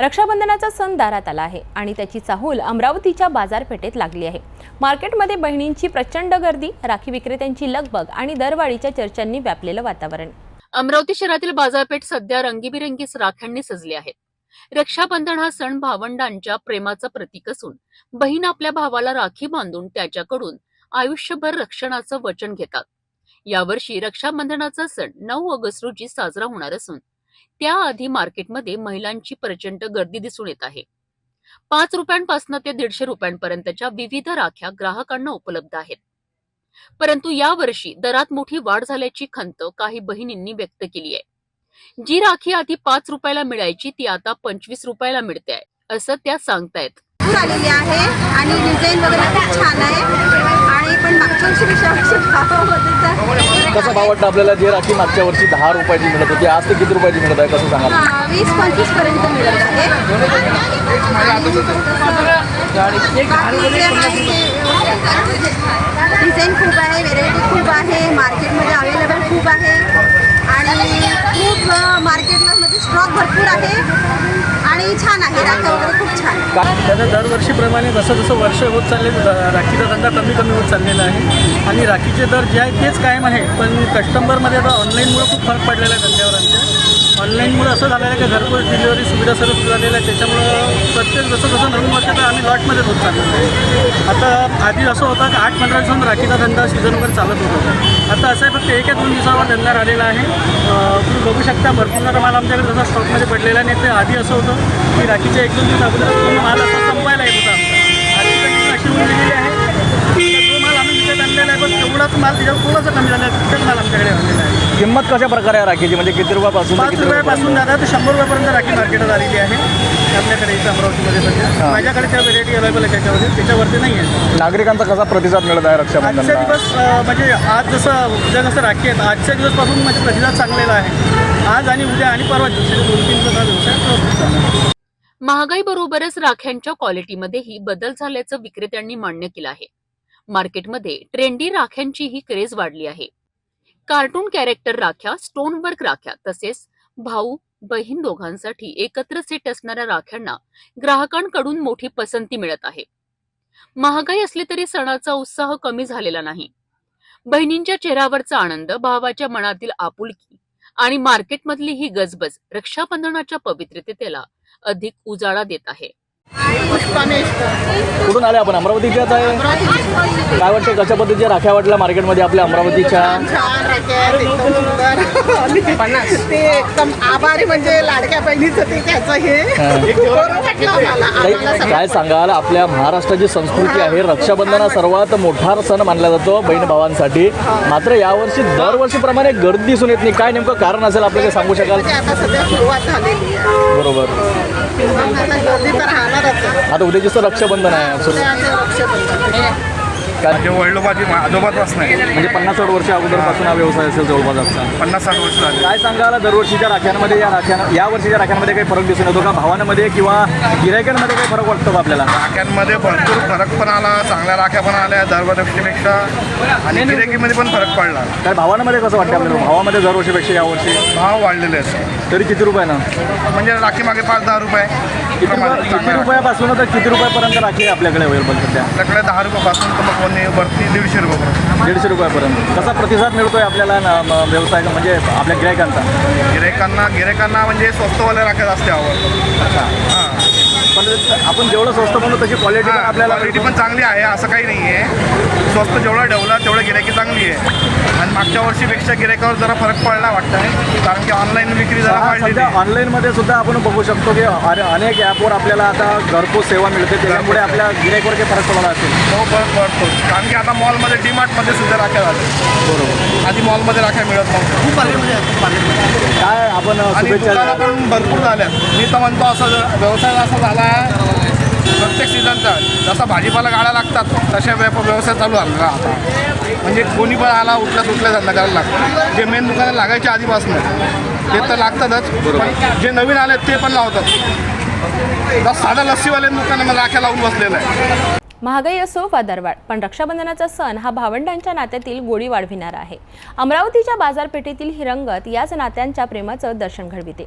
रक्षाबंधनाचा सण दारात आला आहे आणि त्याची चाहूल अमरावतीच्या बाजारपेठेत लागली आहे. मार्केटमध्ये बहिणींची प्रचंड गर्दी राखी विक्रेत्यांची लगबग आणि दरवाढीच्या चर्चांनी व्यापलेलं वातावरण. अमरावती शहरातील बाजारपेठ सध्या रंगीबिरंगी राख्यांनी सजली आहे. रक्षाबंधन हा सण भावंडांच्या प्रेमाचं प्रतीक असून बहीण आपल्या भावाला राखी बांधून त्याच्याकडून आयुष्यभर रक्षणाचं वचन घेतात. यावर्षी रक्षाबंधनाचा सण नऊ ऑगस्ट रोजी साजरा होणार असून त्याआधी मार्केटमध्ये महिलांची प्रचंड गर्दी दिसून येत आहे. पाच रुपयांपासून ते दीडशे रुपयांपर्यंतच्या विविध राख्या ग्राहकांना उपलब्ध आहेत. परंतु यावर्षी दरात मोठी वाढ झाल्याची खंत काही बहिणींनी व्यक्त केली आहे. जी राखी आधी पाच रुपयाला मिळायची ती आता पंचवीस रुपयाला मिळते आहे असं त्या सांगतायत. आलेली आहे आणि डिझाईन वगैरे खूप छान आहे. पण मागच्या वर्षीपेक्षा कसं भाव वाटतं आपल्याला? जे राखी मागच्या वर्षी दहा रुपयाची मिळत होती आज ते किती रुपयाची मिळत आहे? कसं सांगाल? हा, वीस पंचवीसपर्यंत मिळत आहे. डिझाईन खूप आहे व्हेरायटी खूप आहे मार्केटमध्ये अवेलेबल खूप आहे. आणि खूप मार्केटमध्ये स्टॉक भरपूर आहे. त्याचं दरवर्षीप्रमाणे जसं जसं वर्ष होत चालले राखीचा धंदा कमी कमी होत चाललेला आहे. आणि राखीचे दर जे आहे तेच कायम आहे. पण कस्टमरमध्ये आता ऑनलाईनमुळे खूप फरक पडलेला आहे धंद्यावर आमच्या. ऑनलाईनमुळे असं झालेलं आहे की घरपोच डिलिव्हरी सुविधा सर्व सुरू झालेल्या आहे त्याच्यामुळं प्रत्येक जसं जसं नवीन वर्षाचं आम्ही लॉटमध्येच होत चाललेलो आहे. आता आधी असं होतं की आठ पंधरा दिवसांवर राखीचा धंदा सीझन वगैरे चालत होता. आता असं आहे फक्त एक दोन दिवसावर धंदा राहिलेला आहे. तुम्ही बघू शकता भरपूर सारा माल आमच्याकडे जसा स्टॉकमध्ये पडलेला आहे. नाही ते आधी असं होतं की राखीच्या एक दोन दिवस अगोदर पूर्ण माल असा संपायला येत होता. आमचा अशी होऊन गेलेली आहे. तो माल आम्ही विकत आणलेला आहे पण तेवढाच माल त्याच्यावर थोडासा कमी झाला आहे? तिथेच माल आमच्याकडे आणलेला आहे. किंमत कशा प्रकारे आहे राखीची? म्हणजे किती रुपयापासून ते पाच किती रुपयापासून दादा ते शंभर रुपयापर्यंत राखी मार्केटात आलेली आहे. आपल्याकडे इथं अमरावतीमध्ये सध्या. माझ्याकडे त्या व्हेरायटी अवेलेबल आहे त्याच्यावरती. त्याच्यावरती नाही आहे. नागरिकांचा कसा प्रतिसाद मिळत आहे आजचे रक्षाबंधनला दिवस अं, म्हणजे आज जसं उद्या जसं राखी आहेत आजच्या दिवसपासून म्हणजे प्रतिसाद चांगलेला आहे. आज आणि उद्या आणि परवा दिवशी दोन तीन दिवस हा व्यवसाय व्यवस्थित चालू आहे. महागाई बरोबरच राख्यांच्या क्वालिटीमध्येही बदल झाल्याचं विक्रेत्यांनी मान्य केलं आहे. मार्केटमध्ये ट्रेंडी राख्यांचीही क्रेज वाढली आहे. कार्टून कॅरेक्टर राख्या स्टोनवर्क राख्या तसेच भाऊ बहीण दोघांसाठी एकत्र सेट असणाऱ्या राख्यांना ग्राहकांकडून मोठी पसंती मिळत आहे. महागाई असली तरी सणाचा उत्साह कमी झालेला नाही. बहिणींच्या चेहऱ्यावरचा आनंद भावाच्या मनातील आपुलकी आणि मार्केटमधली ही गजबज रक्षाबंधनाच्या पवित्रतेला अधिक उजाळा देत आहे. कुठून आले आपण? अमरावतीच्याच आहे? काय वाटतं कशा पद्धतीच्या राख्या वाटल्या मार्केटमध्ये आपल्या अमरावतीच्या? छान राख्या आहेत, एकदम सुंदर ते एकदम आभारी म्हणजे लाडक्या बहिणीचं ते त्याचं हे. बरं वाटलं आम्हाला. ताई, आम्हाला सगळं. काय सांगाल? आपल्या महाराष्ट्राची संस्कृती आहे. रक्षाबंधन हा सर्वात मोठा सण मानला जातो बहीण भावांसाठी. मात्र यावर्षी दरवर्षीप्रमाणे गर्दी दिसून येत नाही. काय नेमकं कारण असेल? आपल्याला सांगू शकाल? म्हणजे आता सध्या सुरुवात झालेली आहे. बरोबर. गर्दी तर राहणारच आहे. आता उद्या दिवस रक्षाबंधन आहे सुरू ते आता रक्षाबंधन. माझे वडलो माझी आजोबापासून आहे म्हणजे पन्नास साठ वर्ष अगोदरपासून हा व्यवसाय असेल जवळपास आजचा पन्नास साठ वर्ष झाले. काय सांगाल दरवर्षीच्या राख्यांमध्ये या राख्यां या वर्षीच्या राख्यांमध्ये काही फरक दिसून येतो का? भावांमध्ये किंवा गिरायकांमध्ये काही फरक वाटतो का आपल्याला? राख्यांमध्ये भरपूर फरक पण आला चांगल्या राख्या पण आल्या दरवर्षीपेक्षा. आणि गिरेकीमध्ये पण फरक पडला. काय भावांमध्ये कसं वाटतं आपल्याला? भावामध्ये दरवर्षीपेक्षा यावर्षी भाव वाढलेले आहेत. तरी किती रुपयानं म्हणजे राखी मागे पाच दहा रुपये किती रुपये- किती. रुपयापासून तर किती रुपयापर्यंत राखी आपल्याकडे अवेलेबल सध्या? आपल्याकडे दहा रुपयापासून तर मग कोणी वरती दीडशे रुपये दीडशे रुपयापर्यंत. कसा प्रतिसाद मिळतोय आपल्याला न- म- व्यवसाय म्हणजे आपल्या गिरायकांचा? गिरेकांना गिरेकांना म्हणजे स्वस्तवाल्या राख्या जास्त आवडतात हां. पण आपण जेवढं स्वस्त म्हणू तशी क्वालिटी पण आपल्याला क्वालिटी पण चांगली आहे असं काही नाही आहे स्वस्त जेवढं ठेवलं तेवढं गिरायकी चांगली आहे. आणि मागच्या वर्षीपेक्षा गिरायकावर जरा फरक पडला वाटतं कारण की ऑनलाईन विक्री जरा हा, आहे. ऑनलाईनमध्ये सुद्धा आपण बघू शकतो की अने- अनेक ॲपवर आपल्याला आता घरपोच सेवा मिळते त्याच्यामुळे आपल्या गिरायकवर काही फरक पडला असेल. हो फरक पडतो. कारण की आता मॉलमध्ये डीमार्टमध्ये सुद्धा राख्या झाल्या. बरोबर. आधी मॉलमध्ये राख्या मिळत नव्हत्या. काय आपण आणि शुभेच्छा दुकानं पण भरपूर झाल्या मी तर म्हणतो असं व्यवसाय असा झाला आहे प्रत्येक सीझनचा जसा भाजीपाला गाड्या लागतात तशा व्याप व्यवसाय चालू झाला आता. म्हणजे कोणी पण आला उठल्या सुटल्या धंदा करायला लागतो. जे मेन दुकानं लागायच्या आधीपासून ते तर लागतातच पण जे नवीन आले ते पण लावतात. साधा लस्सीवाले दुकानं राख्या लावून बसलेलं आहे. महागाई असो वा दरवाढ पण रक्षाबंधनाचा सण हा भावंडांच्या नात्यातील गोडी वाढविणारा आहे. अमरावतीच्या बाजारपेठेतील ही रंगत याच नात्यांच्या प्रेमाचं दर्शन घडविते.